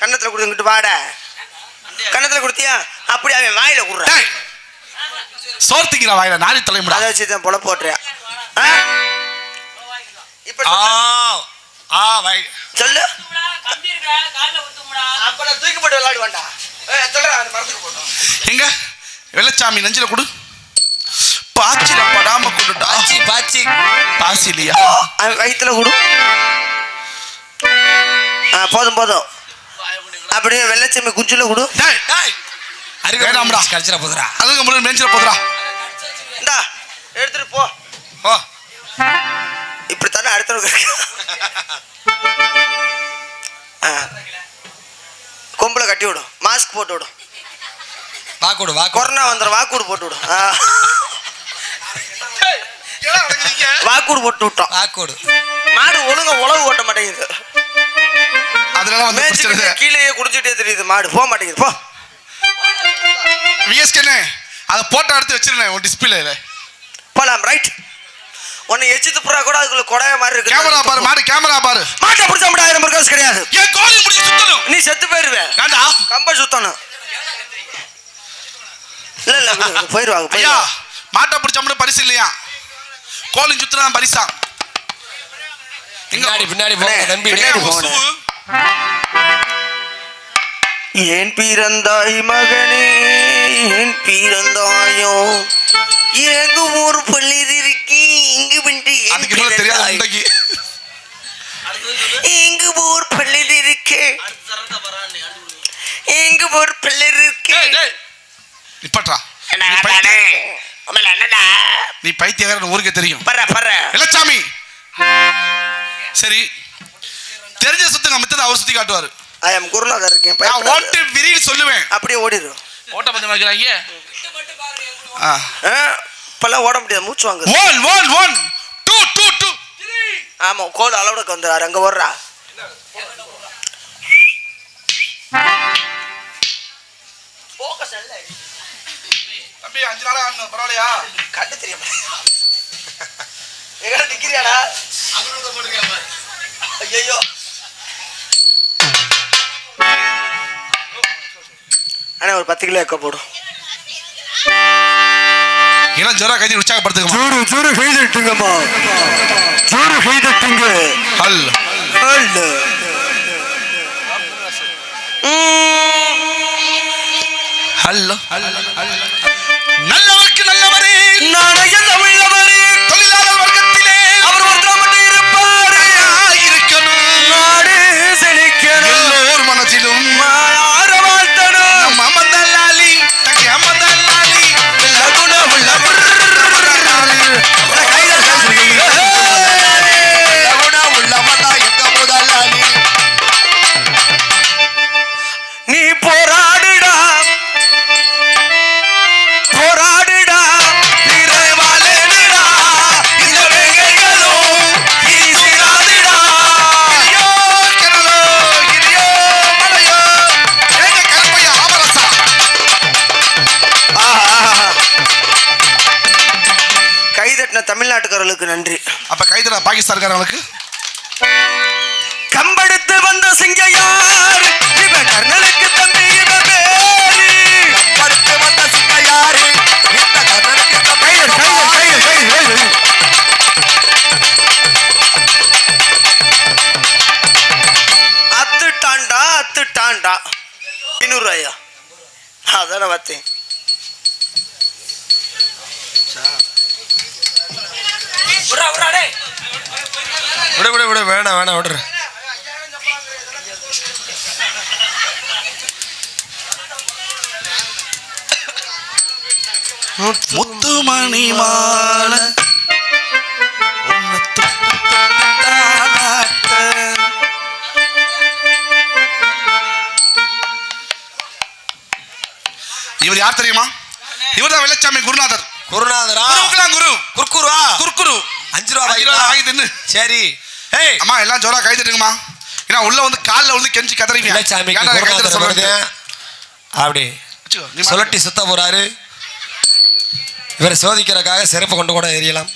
கன்னத்துல கொடுத்துக்கிட்டு வாட. கன்னத்துல கொடுத்தியா? அப்படி அவன் வாயில குடுறான் சோர்த்திக்கிற வாயில நாளி தலைமுடா. அதை வச்சு தான் பொல போட்டுறியா இப்ப ஆ சொல்லு. ஆ வை சொல்லு. கம்பி இருக்கா கால்ல ஊத்தும்டா அப்ப நான் தூக்கி போட்டு விளையாடு வேண்டாம் எங்க? வெள்ளச்சாமி நெஞ்சில கொடு. பாச்சில படாம கொடுடா பாச்சி பாச்சி. பாசிலியா? அவன் வயித்துல கொடு. ஆ போதும் போதும். அப்படியே வெள்ளச்செம்மி குஞ்சுல கொடு. டேய் டேய். அருகே வேணாம்டா. கடிச்சிட போதுரா அதுக்கு முன்னாடி நெஞ்சில போதுடா. இந்தா எடுத்துட்டு போ. ஓ இப்படித்தானே அடுத்தவங்க. கொம்புல கட்டி விடும். மாஸ்க் போட்டு விடும். வாக்கோடு வாக்கோடு. கொரோனா வந்துடும் வாக்கூடு போட்டு விடும். வாக்கூடு போட்டு விட்டோம் வாக்கோடு. மாடு ஒழுங்கா உழவு ஓட்ட மாட்டேங்குது. அதனால வந்து மேய்ச்சிக்கிட்டு பிரச்சனை கீழேயே குடிச்சிட்டே தெரியுது. மாடு போக மாட்டேங்குது போ. விஎஸ்கேனே அதை போட்டோ எடுத்து வச்சிருந்தேன் உன் டிஸ்பிளேல போலாம் ரைட் உன்னை எச்சு துப்புறா கூட அதுக்குள்ள கொடைய மாதிரி இருக்கு. கேமரா பாரு மாடு கேமரா பாரு. மாட்டை பிடிச்ச முடியாது ஆயிரம் ரூபாய் கிடையாது. ஏன் கோழி முடிச்சு சுத்தணும்? நீ செத்து போயிருவே. ஏண்டா கம்ப சுத்தணும். இல்ல இல்ல விடு, விடு, போயிருவாங்க ஐயா போயிருவாங்க. மாட்டை பிடிச்சோம்னு பரிசு இல்லையா? கோழி சுத்துனா பரிசா. பின்னாடி பின்னாடி போங்க அண்ணே, தம்பி பின்னாடி போங்க. ஏன் பிறந்தாய் மகனே? ஏன் பிறந்தாயோ? எங்கு ஊர் பள்ளியில் இருக்கி இங்கு வந்து எங்கு ஊர் பள்ளியில் இருக்கே எங்கு ஊர் பள்ளியில் இருக்கே என்ன நீ கண்டானே? பைத்திய- உங்களை என்னடா நீ பைத்தியக்காரன் ஊருக்கே தெரியும். சரி தெரிஞ்ச சுத்துங்க மித்ததை அவர் சுத்தி காட்டுவாரு. ஐ எம் குருநாதர் இருக்கேன் நான். ஓட்டு விரின்னு சொல்லுவேன். அப்படியே ஓடிடும் ஓட்ட பந்தயம் வைக்கிறாங்க. இப்பெல்லாம் ஓட முடியாது மூச்சு வாங்க. One one one two two two ஆமா கோல் அளவுக்கு வந்துறாரு அங்க ஓடுறா. தம்பி அஞ்சு நாளா பரவாயில்லையா? கண்டு தெரியாம. எங்க நிக்கிறியாடா? ஐயோ அண்ணா ஒரு பத்து கிலோ எக்க போடும் இளம் ஜோரா கைதி உற்சாகப்படுத்துக்கமா சூடு சூடு செய்துட்டுங்கம்மா சூடு செய்துட்டுங்க ஹல். ஹலோ கைதட்டின தமிழ்நாட்டுக்காரர்களுக்கு நன்றி. அப்ப கைதுல பாகிஸ்தான்காரங்களுக்கு? கம்பெடுத்து வந்த சிங்கையார் இவன் கர்ணனுக்கு தம்பி விட விட விட வேணாம் வேணாம் விடுற முத்துமணி மால. இவர் யார் தெரியுமா? இவர் தான் வெள்ளச்சாமி குருநாதர். குருநாதரா? குரு. குர்குருவா? குறுக்குரு அஞ்சு ரூபா சரி. ஏய் அம்மா எல்லாம் ஜோரா கை தட்டுங்கம்மா ஏன்னா உள்ள வந்து கால்ல வந்து கெஞ்சி கதறிங்க. குருநாதர் சொல்றது? வருது. அப்படி. சொல்லட்டி சுத்த போறாரு. இவரை சோதிக்கிறதுக்காக செருப்பு கொண்டு கூட எரியலாம்.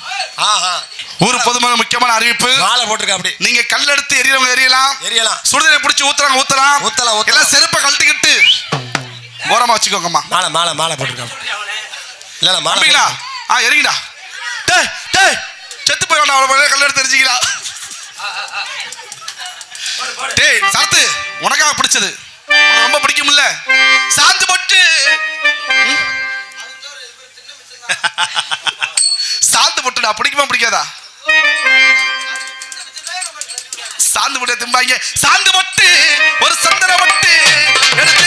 ஆஹா. ஊர் பொதுமக்கள் முக்கியமான அறிவிப்பு. மாலை போட்டிருக்க அப்படி. நீங்க கல் எடுத்து எரியறவங்க எரியலாம். எரியலாம். சுடுதலை பிடிச்சி ஊத்துறாங்க ஊத்தலாம். ஊத்தலாம். எல்லாம் செருப்பை கழட்டிக்கிட்டு. ஓரமா வச்சுக்கோங்கம்மா. மாலை மாலை மாலை போட்டிருக்கான் இல்ல இல்ல மாலை. ஆ எரிங்கடா. டேய் டேய். செத்து போய் வேண்டாம் அவ்வளோ கல் எடுத்து எரிஞ்சிங்களா டேய் சரத்து உனக்காக பிடிச்சது. ரொம்ப பிடிக்கும்ல? சாந்து பட்டு. சாந்து பட்டுடா பிடிக்குமா பிடிக்காதா? சாந்து பட்டு திம்பாங்க. சாந்து பட்டு ஒரு சந்தன பட்டு எடுத்து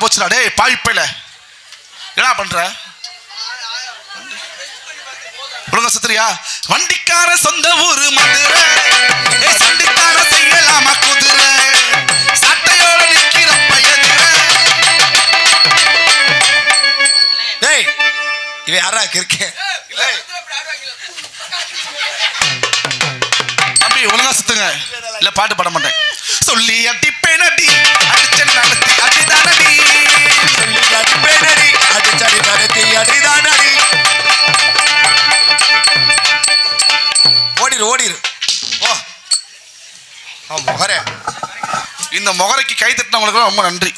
போச்சுடா டேய் பாய்ப்பையில என்ன பண்ற? ஒழுங்கா சுத்துறியா? வண்டிக்கார சொந்த ஊரு மதுரை சண்டிக்கார செய்யலாமா குதிரை? சட்டையோட நிக்கிற டேய் இவன் யாரா கிறுக்கேன் தம்பி ஒழுங்கா சுத்துங்க. இல்ல பாட்டு பாட மாட்டேன். சொல்லி அடிப்பேன் அடி நடத்தி அடிதானடி. ஓடிரு ஓடிரு. ஓ ஆமா வரே இந்த முகரைக்கு கை தட்டினவங்களுக்கு ரொம்ப நன்றி.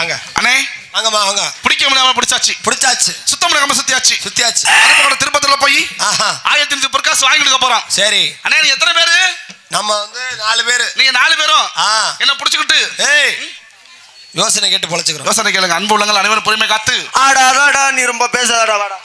அங்க அண்ணே. அங்கம்மா அங்க பிடிக்க முடியாம பிடிச்சாச்சு. பிடிச்சாச்சு. சுத்தம் பண்ணாம சுத்தியாச்சு. சுத்தியாச்சு. அருப்பகோட திருப்பத்துல போய் ஆயிரத்தி ஐநூத்தி பிரகாஷ் வாங்கிட்டு போறோம் சரி. அண்ணே நீ எத்தனை பேரு? நம்ம வந்து நாலு பேரு. நீங்க நாலு பேரும். என்ன புடிச்சுக்கிட்டு? ஏய் யோசனை கேட்டு பொழைச்சுக்கிறோம். யோசனை கேளுங்க. அன்பு உள்ளங்கள் அனைவரும் பொறுமை காத்து. ஆடா ஆடாடா நீ ரொம்ப பேசாதடா வாடா.